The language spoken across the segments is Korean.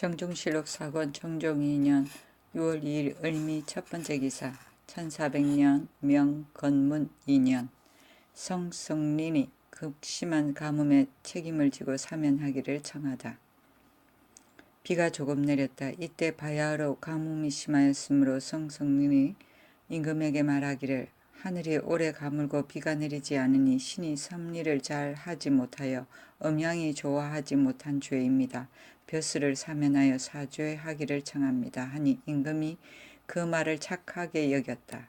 정종실록 사건 정종 2년 6월 2일 을미 첫 번째 기사 1400년 명 건문 2년 성성린이 극심한 가뭄에 책임을 지고 사면하기를 청하다. 비가 조금 내렸다. 이때 바야흐로 가뭄이 심하였으므로 성성린이 임금에게 말하기를 하늘이 오래 가물고 비가 내리지 않으니 신이 섭리를 잘 하지 못하여 음양이 좋아하지 못한 죄입니다. 벼슬을 사면하여 사죄하기를 청합니다. 하니 임금이 그 말을 착하게 여겼다.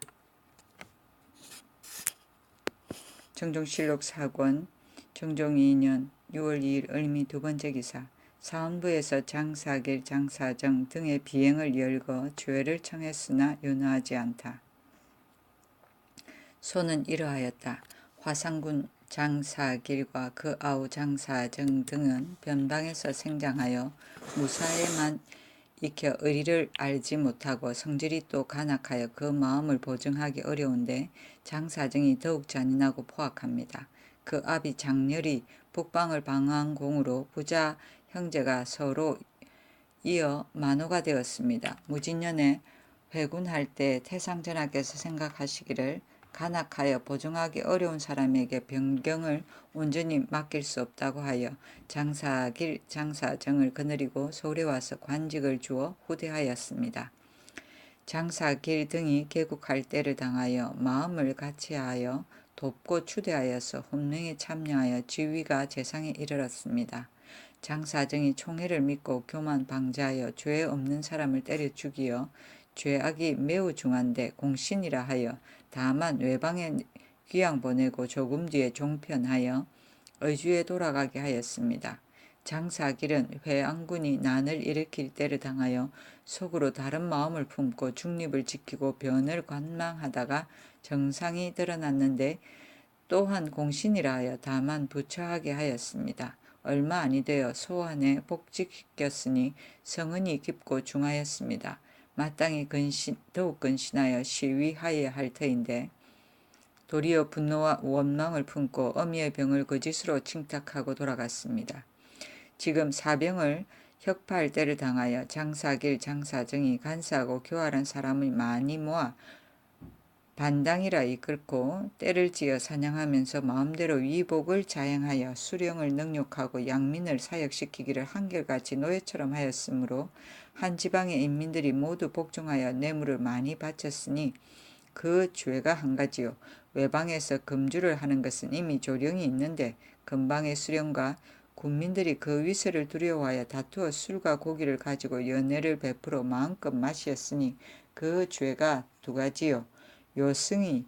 정종실록 사권 정종 2년 6월 2일 을미 두 번째 기사 사원부에서 장사길 장사정 등의 비행을 열거 죄를 청했으나 윤허하지 않다. 소는 이러하였다. 화상군 장사길과 그 아우 장사정 등은 변방에서 생장하여 무사에만 익혀 의리를 알지 못하고 성질이 또 간악하여 그 마음을 보증하기 어려운데 장사정이 더욱 잔인하고 포악합니다. 그 아비 장렬이 북방을 방어한 공으로 부자 형제가 서로 이어 만호가 되었습니다. 무진년에 회군할 때 태상 전하께서 생각하시기를 간악하여 보증하기 어려운 사람에게 변경을 온전히 맡길 수 없다고 하여 장사길 장사정을 거느리고 서울에 와서 관직을 주어 후대하였습니다. 장사길 등이 개국할 때를 당하여 마음을 같이하여 돕고 추대하여서 혼명에 참여하여 지위가 재상에 이르렀습니다. 장사정이 총애를 믿고 교만 방자하여 죄 없는 사람을 때려 죽이어 죄악이 매우 중한데 공신이라 하여 다만 외방에 귀양 보내고 조금 뒤에 종편하여 의주에 돌아가게 하였습니다. 장사길은 회안군이 난을 일으킬 때를 당하여 속으로 다른 마음을 품고 중립을 지키고 변을 관망하다가 정상이 드러났는데 또한 공신이라 하여 다만 부처하게 하였습니다. 얼마 아니 되어 소환에 복직시켰으니 성은이 깊고 중하였습니다. 마땅히 근신, 더욱 근신하여 시위하여야 할 터인데 도리어 분노와 원망을 품고 어미의 병을 거짓으로 칭탁하고 돌아갔습니다. 지금 사병을 혁파할 때를 당하여 장사길 장사정이 간사하고 교활한 사람을 많이 모아 반당이라 이끌고 때를 지어 사냥하면서 마음대로 위복을 자행하여 수령을 능욕하고 양민을 사역시키기를 한결같이 노예처럼 하였으므로 한 지방의 인민들이 모두 복종하여 뇌물을 많이 바쳤으니 그 죄가 한 가지요. 외방에서 금주를 하는 것은 이미 조령이 있는데 근방의 수령과 군민들이 그 위세를 두려워하여 다투어 술과 고기를 가지고 연애를 베풀어 마음껏 마시었으니 그 죄가 두 가지요. 요승이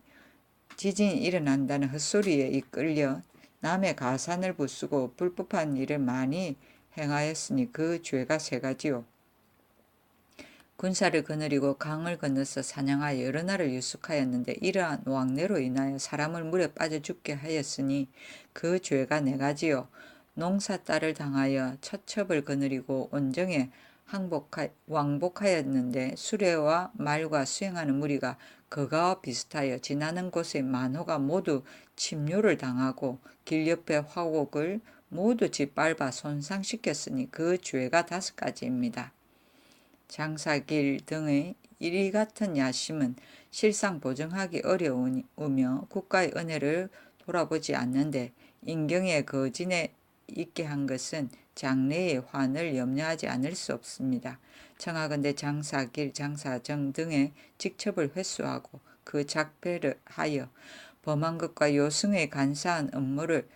지진이 일어난다는 헛소리에 이끌려 남의 가산을 부수고 불법한 일을 많이 행하였으니 그 죄가 세 가지요. 군사를 거느리고 강을 건너서 사냥하여 여러 날을 유숙하였는데 이러한 왕래로 인하여 사람을 물에 빠져 죽게 하였으니 그 죄가 네 가지요. 농사 딸을 당하여 처첩을 거느리고 온정에 항복하, 왕복하였는데 수레와 말과 수행하는 무리가 그가와 비슷하여 지나는 곳의 만호가 모두 침뇨를 당하고 길 옆에 화곡을 모두 짓밟아 손상시켰으니 그 죄가 다섯 가지입니다. 장사길 등의 이리 같은 야심은 실상 보정하기 어려우며 국가의 은혜를 돌아보지 않는데 인경의 거진에 있게 한 것은 장래의 환을 염려하지 않을 수 없습니다. 청하건대 장사길, 장사정 등의 직첩을 회수하고 그 작배를 하여 범한 것과 요승의 간사한 업무를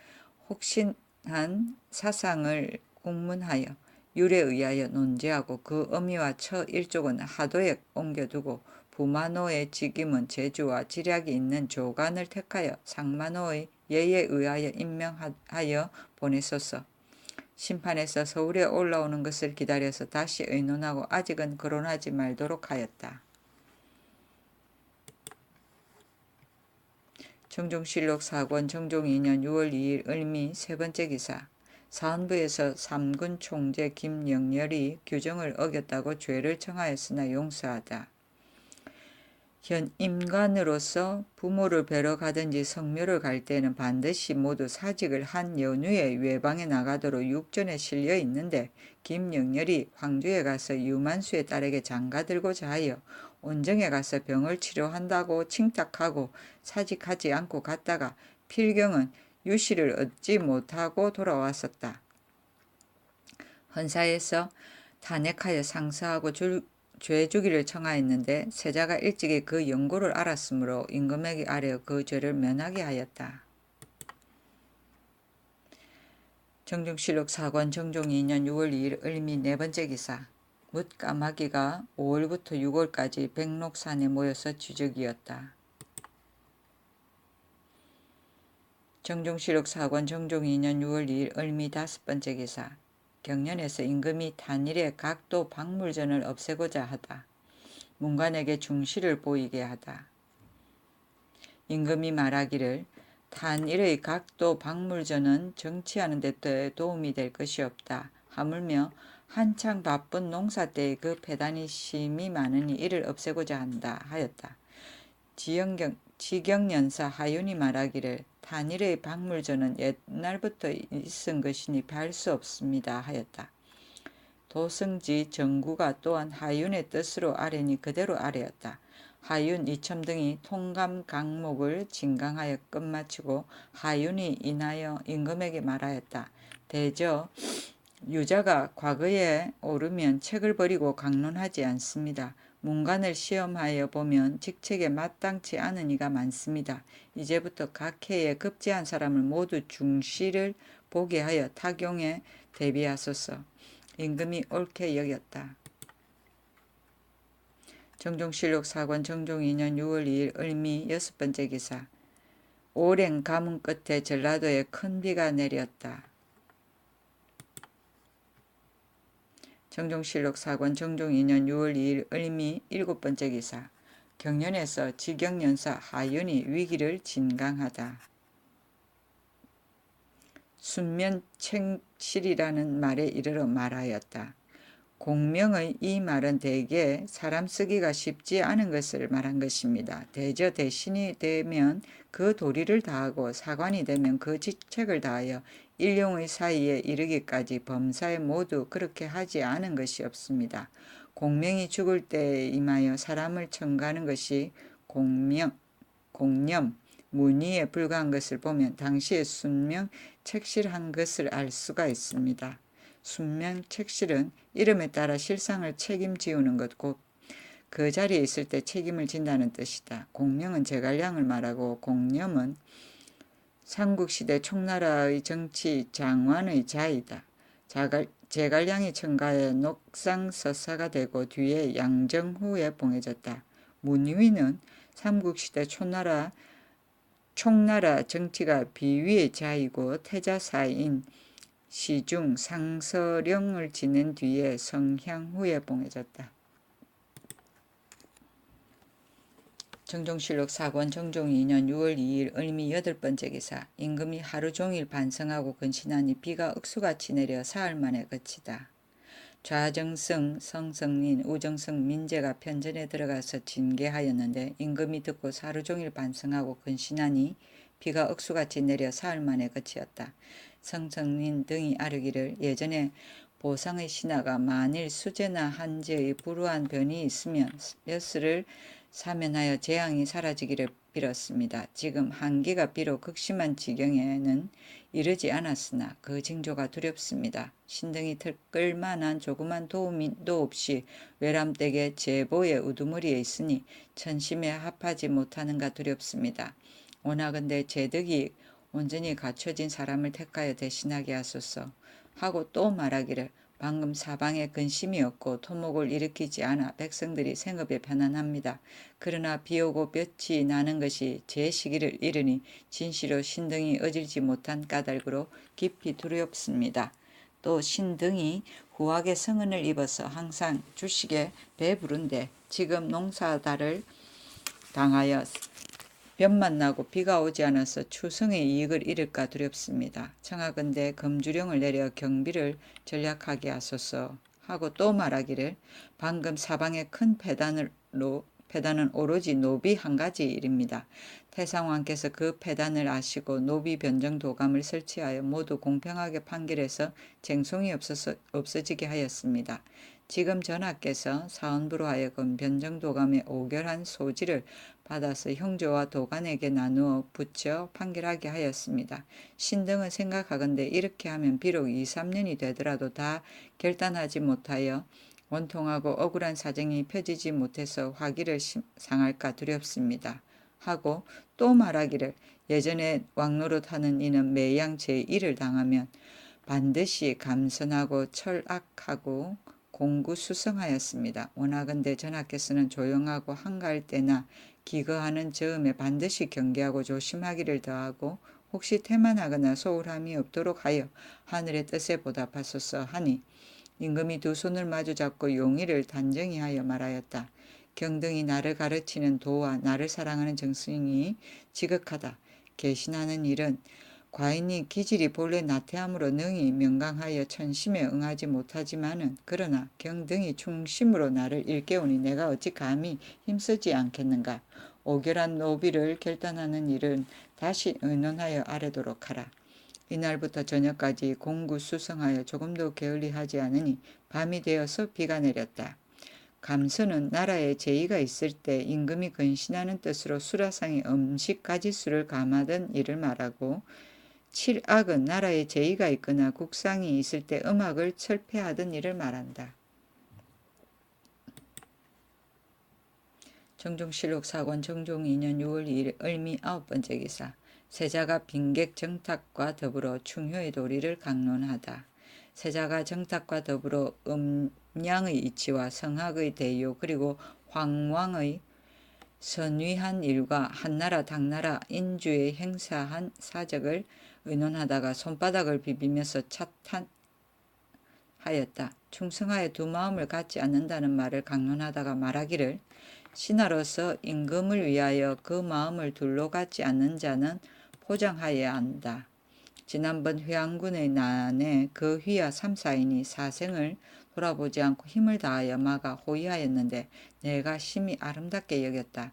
혹신한 사상을 공문하여 율에 의하여 논제하고 그 의미와 처 일족은 하도에 옮겨두고 부마노의 직임은 제주와 지략이 있는 조간을 택하여 상마노의 예에 의하여 임명하여 보내소서. 심판에서 서울에 올라오는 것을 기다려서 다시 의논하고 아직은 거론하지 말도록 하였다. 정종실록 사권 정종 2년 6월 2일 을미 세 번째 기사 사헌부에서 삼군 총재 김영렬이 규정을 어겼다고 죄를 청하였으나 용서하다. 현 임관으로서 부모를 뵈러 가든지 성묘를 갈 때는 반드시 모두 사직을 한 연후에 외방에 나가도록 육전에 실려 있는데 김영렬이 황주에 가서 유만수의 딸에게 장가들고자 하여 온정에 가서 병을 치료한다고 칭탁하고 사직하지 않고 갔다가 필경은 유씨를 얻지 못하고 돌아왔었다. 헌사에서 탄핵하여 상서하고 줄, 죄 주기를 청하였는데 세자가 일찍이 그 연고를 알았으므로 임금에게 아뢰어 그 죄를 면하게 하였다. 정중실록 사관 정종 2년 6월 2일 을미 네 번째 기사 묻 까마귀가 5월부터 6월까지 백록산에 모여서 주적이었다. 정종실록 사관 정종 2년 6월 2일 을미 다섯 번째 기사 경년에서 임금이 단일의 각도 박물전을 없애고자 하다. 문관에게 중시를 보이게 하다. 임금이 말하기를 단일의 각도 박물전은 정치하는 데 도움이 될 것이 없다. 하물며 한창 바쁜 농사 때의 그 배단이 심이 많으니 이를 없애고자 한다 하였다. 지영경, 지경연사 하윤이 말하기를 단일의 박물전은 옛날부터 있은 것이니 발 수 없습니다 하였다. 도성지 정구가 또한 하윤의 뜻으로 아뢰니 그대로 아뢰었다. 하윤, 이첨 등이 통감 강목을 진강하여 끝마치고 하윤이 인하여 임금에게 말하였다. 대저 유자가 과거에 오르면 책을 버리고 강론하지 않습니다. 문관을 시험하여 보면 직책에 마땅치 않은 이가 많습니다. 이제부터 각 해에 급제한 사람을 모두 중시를 보게 하여 타경에 대비하소서. 임금이 옳게 여겼다. 정종실록 사관 정종 2년 6월 2일 을미 여섯 번째 기사 오랜 가뭄 끝에 전라도에 큰 비가 내렸다. 정종실록 사관 정종 2년 6월 2일 을미 일곱 번째 기사 경연에서 지경연사 하윤이 위기를 진강하다. 순면책실이라는 말에 이르러 말하였다. 공명의 이 말은 대개 사람 쓰기가 쉽지 않은 것을 말한 것입니다. 대저 대신이 되면 그 도리를 다하고 사관이 되면 그 직책을 다하여 일용의 사이에 이르기까지 범사에 모두 그렇게 하지 않은 것이 없습니다. 공명이 죽을 때에 임하여 사람을 청가하는 것이 공명, 공념, 문의에 불과한 것을 보면 당시의 순명 책실한 것을 알 수가 있습니다. 순명 책실은 이름에 따라 실상을 책임지우는 것 곧 그 자리에 있을 때 책임을 진다는 뜻이다. 공명은 제갈량을 말하고 공념은 삼국시대 총나라의 정치 장관의 자이다. 자갈, 제갈량이 청가에 녹상 서사가 되고 뒤에 양정후에 봉해졌다. 문위는 삼국시대 총나라 총나라 정치가 비위의 자이고 태자사인 시중 상서령을 지낸 뒤에 성향후에 봉해졌다. 정종실록 사권 정종 2년 6월 2일 을미 여덟 번째 기사 임금이 하루 종일 반성하고 근신하니 비가 억수같이 내려 사흘 만에 그치다. 좌정성, 성성린, 우정성, 민재가 편전에 들어가서 징계하였는데 임금이 듣고 하루 종일 반성하고 근신하니 비가 억수같이 내려 사흘 만에 그치었다. 성성린 등이 아르기를 예전에 보상의 신하가 만일 수제나 한제의 불우한 변이 있으면 엿을 사면하여 재앙이 사라지기를 빌었습니다. 지금 한계가 비록 극심한 지경에는 이르지 않았으나 그 징조가 두렵습니다. 신등이 들끌 만한 조그만 도움도 없이 외람댁의 제보의 우두머리에 있으니 천심에 합하지 못하는가 두렵습니다. 오나건대 제득이 온전히 갖춰진 사람을 택하여 대신하게 하소서 하고 또 말하기를 방금 사방에 근심이 없고 토목을 일으키지 않아 백성들이 생업에 편안합니다. 그러나 비오고 볕이 나는 것이 제 시기를 이르니 진시로 신등이 어질지 못한 까닭으로 깊이 두렵습니다. 또 신등이 후하게 성은을 입어서 항상 주식에 배부른데 지금 농사다를 당하여 볕만 나고 비가 오지 않아서 추성의 이익을 잃을까 두렵습니다. 청하건대 금주령을 내려 경비를 전략하게 하소서 하고 또 말하기를 방금 사방에 큰 배단으로 패단은 오로지 노비 한 가지 일입니다. 태상왕께서 그 패단을 아시고 노비 변정 도감을 설치하여 모두 공평하게 판결해서 쟁송이 없어서, 없어지게 하였습니다. 지금 전하께서 사원부로 하여금 변정 도감의 오결한 소지를 받아서 형조와 도간에게 나누어 붙여 판결하게 하였습니다. 신등은 생각하건대 이렇게 하면 비록 2, 3년이 되더라도 다 결단하지 못하여 원통하고 억울한 사정이 펴지지 못해서 화기를 상할까 두렵습니다. 하고 또 말하기를 예전에 왕노릇하는 이는 매양 제1을 당하면 반드시 감선하고 철악하고 공구수성하였습니다. 원하건대 전하께서는 조용하고 한가할 때나 기거하는 즈음에 반드시 경계하고 조심하기를 더하고 혹시 태만하거나 소홀함이 없도록 하여 하늘의 뜻에 보답하소서 하니 임금이 두 손을 마주 잡고 용의를 단정히 하여 말하였다. 경등이 나를 가르치는 도와 나를 사랑하는 정승이 지극하다. 개신하는 일은 과인이 기질이 본래 나태함으로 능히 명강하여 천심에 응하지 못하지만은 그러나 경등이 충심으로 나를 일깨우니 내가 어찌 감히 힘쓰지 않겠는가. 오결한 노비를 결단하는 일은 다시 의논하여 아래도록 하라. 이날부터 저녁까지 공구 수성하여 조금도 게을리하지 않으니 밤이 되어서 비가 내렸다. 감선은 나라에 제의가 있을 때 임금이 근신하는 뜻으로 수라상에 음식 가지수를 감하던 일을 말하고 칠악은 나라에 제의가 있거나 국상이 있을 때 음악을 철폐하던 일을 말한다. 정종실록 사관 정종 2년 6월 2일 을미 아홉 번째 기사 세자가 빈객 정탁과 더불어 충효의 도리를 강론하다. 세자가 정탁과 더불어 음량의 이치와 성학의 대요 그리고 황왕의 선위한 일과 한나라 당나라 인주의 행사한 사적을 의논하다가 손바닥을 비비면서 차탄하였다. 충성하여 두 마음을 갖지 않는다는 말을 강론하다가 말하기를 신하로서 임금을 위하여 그 마음을 둘로 갖지 않는 자는 포장하여야 한다. 지난번 회양군의 난에 그 휘하 3, 4인이 사생을 돌아보지 않고 힘을 다하여 막아 호위하였는데 내가 심히 아름답게 여겼다.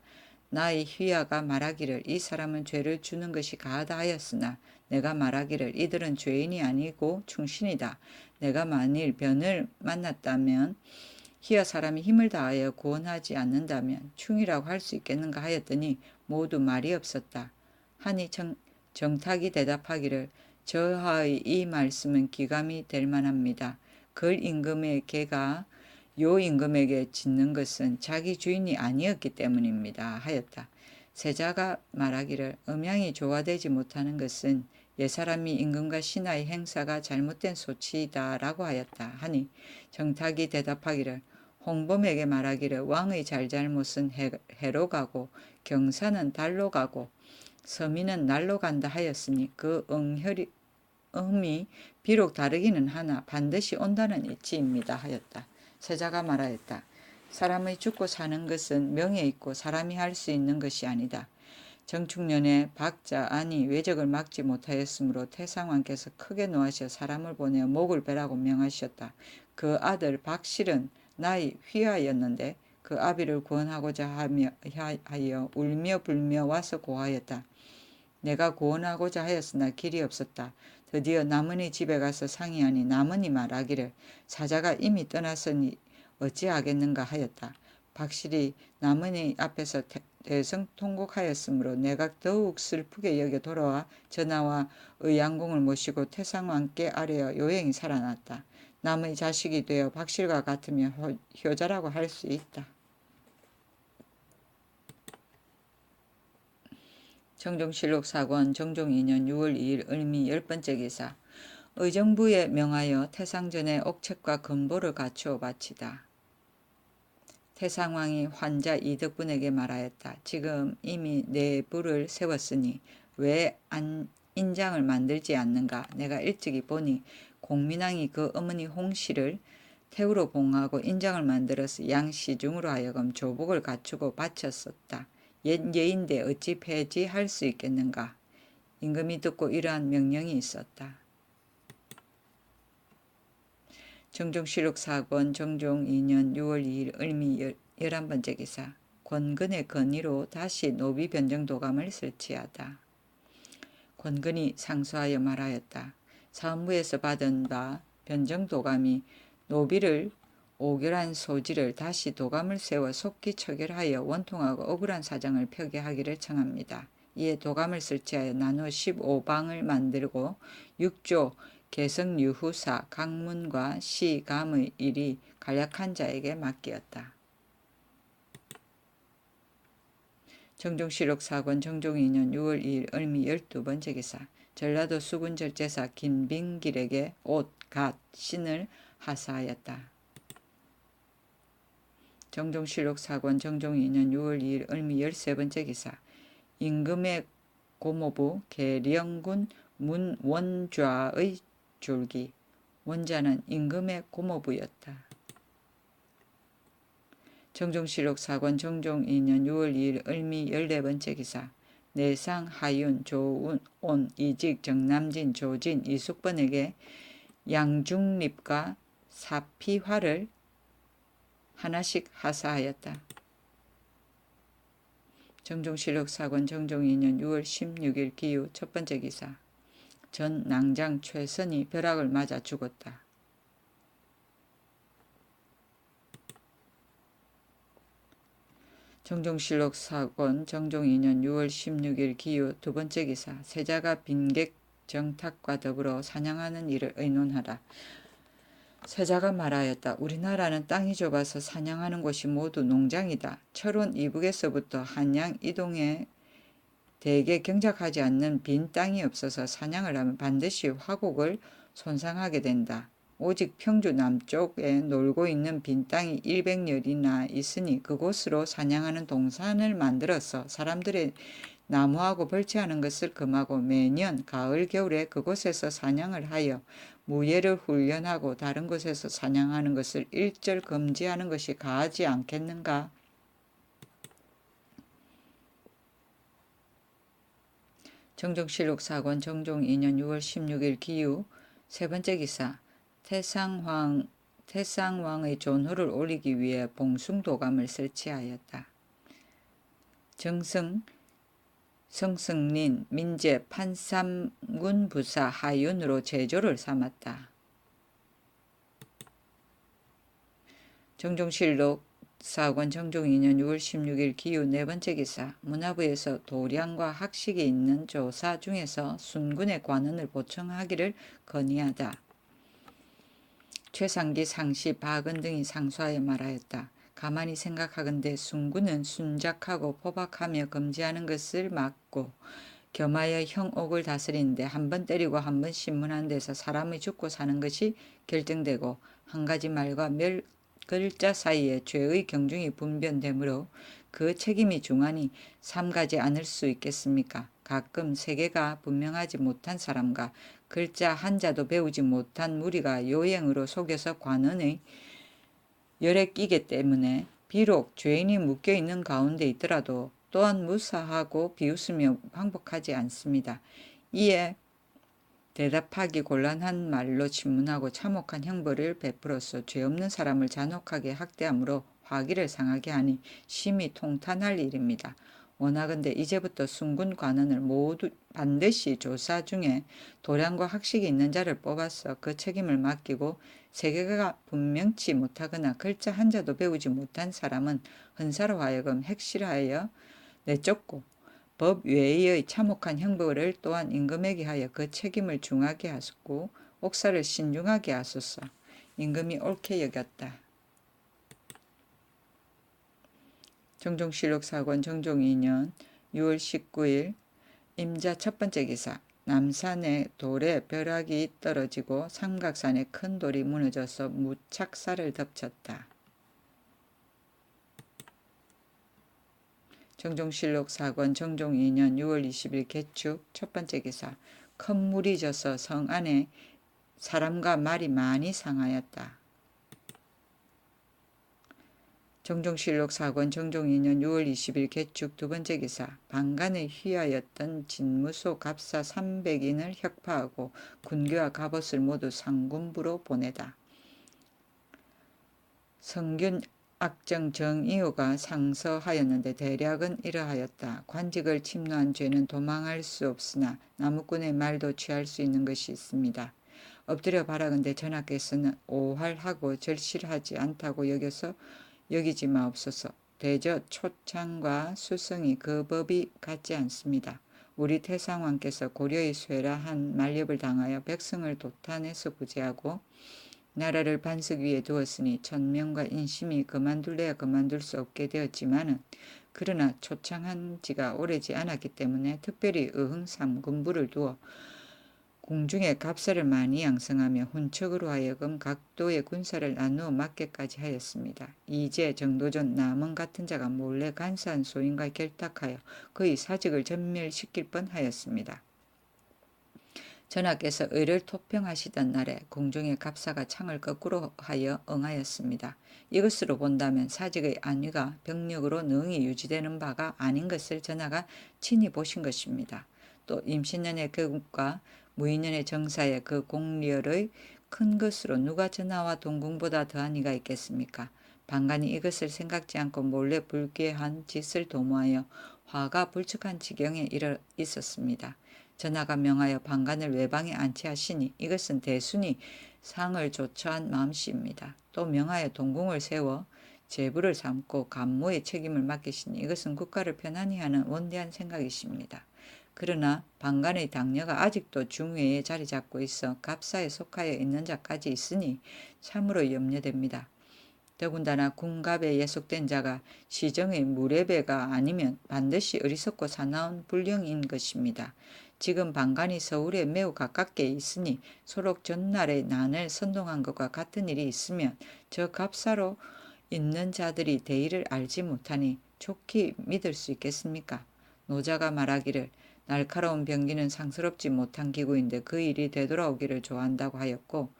나의 휘하가 말하기를 이 사람은 죄를 주는 것이 가하다 하였으나 내가 말하기를 이들은 죄인이 아니고 충신이다. 내가 만일 변을 만났다면 희야 사람이 힘을 다하여 구원하지 않는다면 충이라고 할 수 있겠는가 하였더니 모두 말이 없었다. 하니 정, 정탁이 대답하기를 저하의 이 말씀은 기감이 될 만합니다. 글 임금의 개가 요 임금에게 짓는 것은 자기 주인이 아니었기 때문입니다. 하였다. 세자가 말하기를 음양이 조화되지 못하는 것은 옛사람이 임금과 신하의 행사가 잘못된 소치이다라고 하였다 하니 정탁이 대답하기를 홍범에게 말하기를 왕의 잘잘못은 해로 가고 경사는 달로 가고 서민은 날로 간다 하였으니 그 응혈이 음이 비록 다르기는 하나 반드시 온다는 이치입니다 하였다. 세자가 말하였다. 사람의 죽고 사는 것은 명예 있고 사람이 할 수 있는 것이 아니다. 정축년에 박자 아니 외적을 막지 못하였으므로 태상왕께서 크게 노하셔 사람을 보내어 목을 베라고 명하셨다. 그 아들 박실은 나의 휘하였는데 그 아비를 구원하고자 하며 하여 울며 불며 와서 고하였다. 내가 구원하고자 하였으나 길이 없었다. 드디어 남은이 집에 가서 상의하니 남은이 말하기를 사자가 이미 떠났으니 어찌하겠는가 하였다. 박실이 남은이 앞에서 대성 통곡하였으므로 내가 더욱 슬프게 여겨 돌아와 전하와 의양공을 모시고 태상왕께 아뢰어 요행이 살아났다. 남의 자식이 되어 박실과 같으며 효자라고 할 수 있다. 정종실록 사권 정종 2년 6월 2일 을미 열 번째 기사 의정부에 명하여 태상전에 옥책과 금보를 갖추어 바치다. 태상왕이 환자 이덕분에게 말하였다. 지금 이미 내 부를 세웠으니 왜 안 인장을 만들지 않는가? 내가 일찍이 보니 공민왕이 그 어머니 홍씨를 태우로 봉하고 인장을 만들어서 양시중으로 하여금 조복을 갖추고 바쳤었다. 옛 예인데 어찌 폐지할 수 있겠는가? 임금이 듣고 이러한 명령이 있었다. 정종실록 사건 정종 2년 6월 2일 을미 11번째 기사 권근의 건의로 다시 노비 변정 도감을 설치하다. 권근이 상소하여 말하였다. 사무에서 받은 바 변정 도감이 노비를 오결한 소지를 다시 도감을 세워 속기 처결하여 원통하고 억울한 사정을 펴게 하기를 청합니다. 이에 도감을 설치하여 나누어 15방을 만들고 6조 개성 유후사 강문과 시감의 일이 간략한 자에게 맡기었다. 정종실록 사권 정종 2년 6월 2일 을미 12번째 기사 전라도 수군절제사 김빙길에게 옷, 갓, 신을 하사하였다. 정종실록 사권 정종 2년 6월 2일 을미 13번째 기사 임금의 고모부 계령군 문원좌의 줄기 원자는 임금의 고모부였다. 정종실록 사권 정종 2년 6월 2일 을미 14번째 기사 내상 하윤 조운 온 이직 정남진 조진 이숙번에게 양중립과 사피화를 하나씩 하사하였다. 정종실록 사권 정종 2년 6월 16일 기후 첫 번째 기사 전 낭장 최선이 벼락을 맞아 죽었다. 정종실록 사권 정종 2년 6월 16일 기후 두 번째 기사 세자가 빈객 정탁과 더불어 사냥하는 일을 의논하라. 세자가 말하였다. 우리나라는 땅이 좁아서 사냥하는 곳이 모두 농장이다. 철원 이북에서부터 한양 이동에 대개 경작하지 않는 빈 땅이 없어서 사냥을 하면 반드시 화곡을 손상하게 된다. 오직 평주 남쪽에 놀고 있는 빈 땅이 100열이나 있으니 그곳으로 사냥하는 동산을 만들어서 사람들의 나무하고 벌채하는 것을 금하고 매년 가을 겨울에 그곳에서 사냥을 하여 무예를 훈련하고 다른 곳에서 사냥하는 것을 일절 금지하는 것이 가하지 않겠는가? 정종실록 사권 정종 2년 6월 16일 기후 세 번째 기사 태상황 태상왕의 존후를 올리기 위해 봉숭도감을 설치하였다. 정승 성승린 민재 판삼군 부사 하윤으로 제조를 삼았다. 정종실록 사관 정종 2년 6월 16일 기후 네 번째 기사 문화부에서 도량과 학식이 있는 조사 중에서 순군의 관원을 보충하기를 건의하다. 최상기 상시 박은 등이 상소하여 말하였다. 가만히 생각하건대 순군은 순작하고 포박하며 금지하는 것을 막고 겸하여 형옥을 다스리는데 한 번 때리고 한 번 신문한 데서 사람이 죽고 사는 것이 결정되고 한 가지 말과 몇 글자 사이에 죄의 경중이 분변되므로 그 책임이 중하니 삼가지 않을 수 있겠습니까? 가끔 세계가 분명하지 못한 사람과 글자 한자도 배우지 못한 무리가 요행으로 속여서 관원의 열에 끼기 때문에 비록 죄인이 묶여 있는 가운데 있더라도 또한 무사하고 비웃으며 항복하지 않습니다. 이에 대답하기 곤란한 말로 질문하고 참혹한 형벌을 베풀어서 죄 없는 사람을 잔혹하게 학대함으로 화기를 상하게 하니 심히 통탄할 일입니다. 원하건대 이제부터 순군 관원을 모두 반드시 조사 중에 도량과 학식이 있는 자를 뽑아서 그 책임을 맡기고 세계가 분명치 못하거나 글자 한자도 배우지 못한 사람은 헌사로 하여금 핵실하여 내쫓고 법 외의 참혹한 형벌을 또한 임금에게 하여 그 책임을 중하게 하셨고 옥사를 신중하게 하소서. 임금이 옳게 여겼다. 정종실록 사권 정종 2년 6월 19일 임자 첫 번째 기사 남산에 돌에 벼락이 떨어지고 삼각산에 큰 돌이 무너져서 무착사를 덮쳤다. 정종실록 사권 정종 2년 6월 20일 개축 첫 번째 기사 큰 물이 져서 성 안에 사람과 말이 많이 상하였다. 정종실록 사권 정종 2년 6월 20일 개축 두 번째 기사 방간에 휘하였던 진무소 갑사 300인을 혁파하고 군교와 갑옷을 모두 상군부로 보내다. 성균 악정 정이호가 상서하였는데 대략은 이러하였다. 관직을 침노한 죄는 도망할 수 없으나 나무꾼의 말도 취할 수 있는 것이 있습니다. 엎드려 바라건대 전하께서는 오할하고 절실하지 않다고 여겨서 여기지 마옵소서. 대저 초창과 수성이 그 법이 같지 않습니다. 우리 태상왕께서 고려의 쇠라 한 만렵을 당하여 백성을 도탄해서 구제하고 나라를 반석 위에 두었으니 천명과 인심이 그만둘래야 그만둘 수 없게 되었지만은 그러나 초창한 지가 오래지 않았기 때문에 특별히 의흥 삼 군부를 두어 공중에 갑사를 많이 양성하며 훈척으로 하여금 각도의 군사를 나누어 맡게까지 하였습니다. 이제 정도전 남은 같은 자가 몰래 간사한 소인과 결탁하여 그의 사직을 전멸시킬 뻔하였습니다. 전하께서 의를 토평하시던 날에 공중의 갑사가 창을 거꾸로 하여 응하였습니다. 이것으로 본다면 사직의 안위가 병력으로 능히 유지되는 바가 아닌 것을 전하가 친히 보신 것입니다. 또 임신년의 교국과 무인년의 정사의 그 공리열의 큰 것으로 누가 전하와 동궁보다 더한 이가 있겠습니까? 방간이 이것을 생각지 않고 몰래 불쾌한 짓을 도모하여 화가 불측한 지경에 이르 있었습니다. 전하가 명하여 방간을 외방에 안치하시니 이것은 대순이 상을 조처한 마음씨입니다. 또 명하여 동궁을 세워 제부를 삼고 간무의 책임을 맡기시니 이것은 국가를 편안히 하는 원대한 생각이십니다. 그러나 방간의 당녀가 아직도 중외에 자리 잡고 있어 갑사에 속하여 있는 자까지 있으니 참으로 염려됩니다. 더군다나 군갑에 예속된 자가 시정의 무례배가 아니면 반드시 어리석고 사나운 불령인 것입니다. 지금 방간이 서울에 매우 가깝게 있으니 소록 전날에 난을 선동한 것과 같은 일이 있으면 저 갑사로 있는 자들이 대의를 알지 못하니 좋게 믿을 수 있겠습니까? 노자가 말하기를 날카로운 병기는 상스럽지 못한 기구인데 그 일이 되돌아오기를 좋아한다고 하였고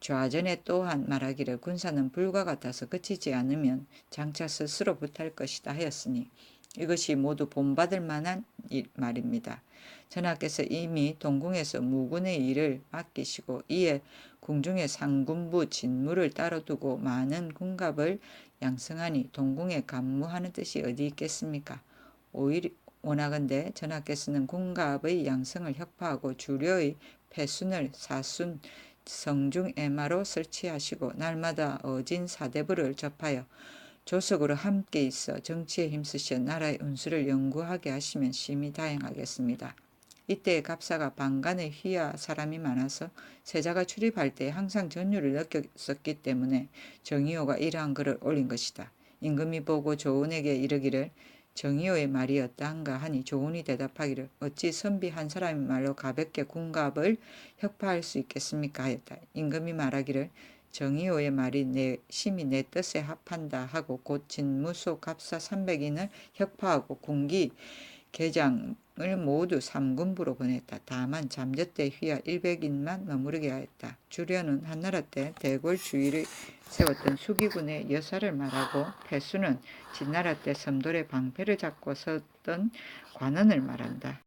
좌전에 또한 말하기를 군사는 불과 같아서 그치지 않으면 장차 스스로 붙할 것이다 하였으니 이것이 모두 본받을 만한 일, 말입니다. 전하께서 이미 동궁에서 무군의 일을 맡기시고 이에 궁중의 상군부 진무를 따로 두고 많은 군갑을 양성하니 동궁에 간무하는 뜻이 어디 있겠습니까? 오히려 원하건대 전하께서는 군갑의 양성을 혁파하고 주료의 패순을 사순 성중 애마로 설치하시고 날마다 어진 사대부를 접하여 조석으로 함께 있어 정치에 힘쓰시어 나라의 운수를 연구하게 하시면 심히 다행하겠습니다. 이때 갑사가 방간의 휘하 사람이 많아서 세자가 출입할 때 항상 전율을 느꼈었기 때문에 정의호가 이러한 글을 올린 것이다. 임금이 보고 조은에게 이르기를 정의호의 말이 어떠한가 하니 조은이 대답하기를 어찌 선비 한 사람의 말로 가볍게 군갑을 혁파할 수 있겠습니까 하였다. 임금이 말하기를 정의호의 말이 내 심히 내 뜻에 합한다 하고 곧 진무소 갑사 300인을 혁파하고 군기 개장을 모두 삼군부로 보냈다. 다만 잠저때 휘하 100인만 머무르게 하였다. 주련은 한나라 때 대궐 주위를 세웠던 수기군의 여사를 말하고 패수는 진나라 때 섬돌의 방패를 잡고 섰던 관원을 말한다.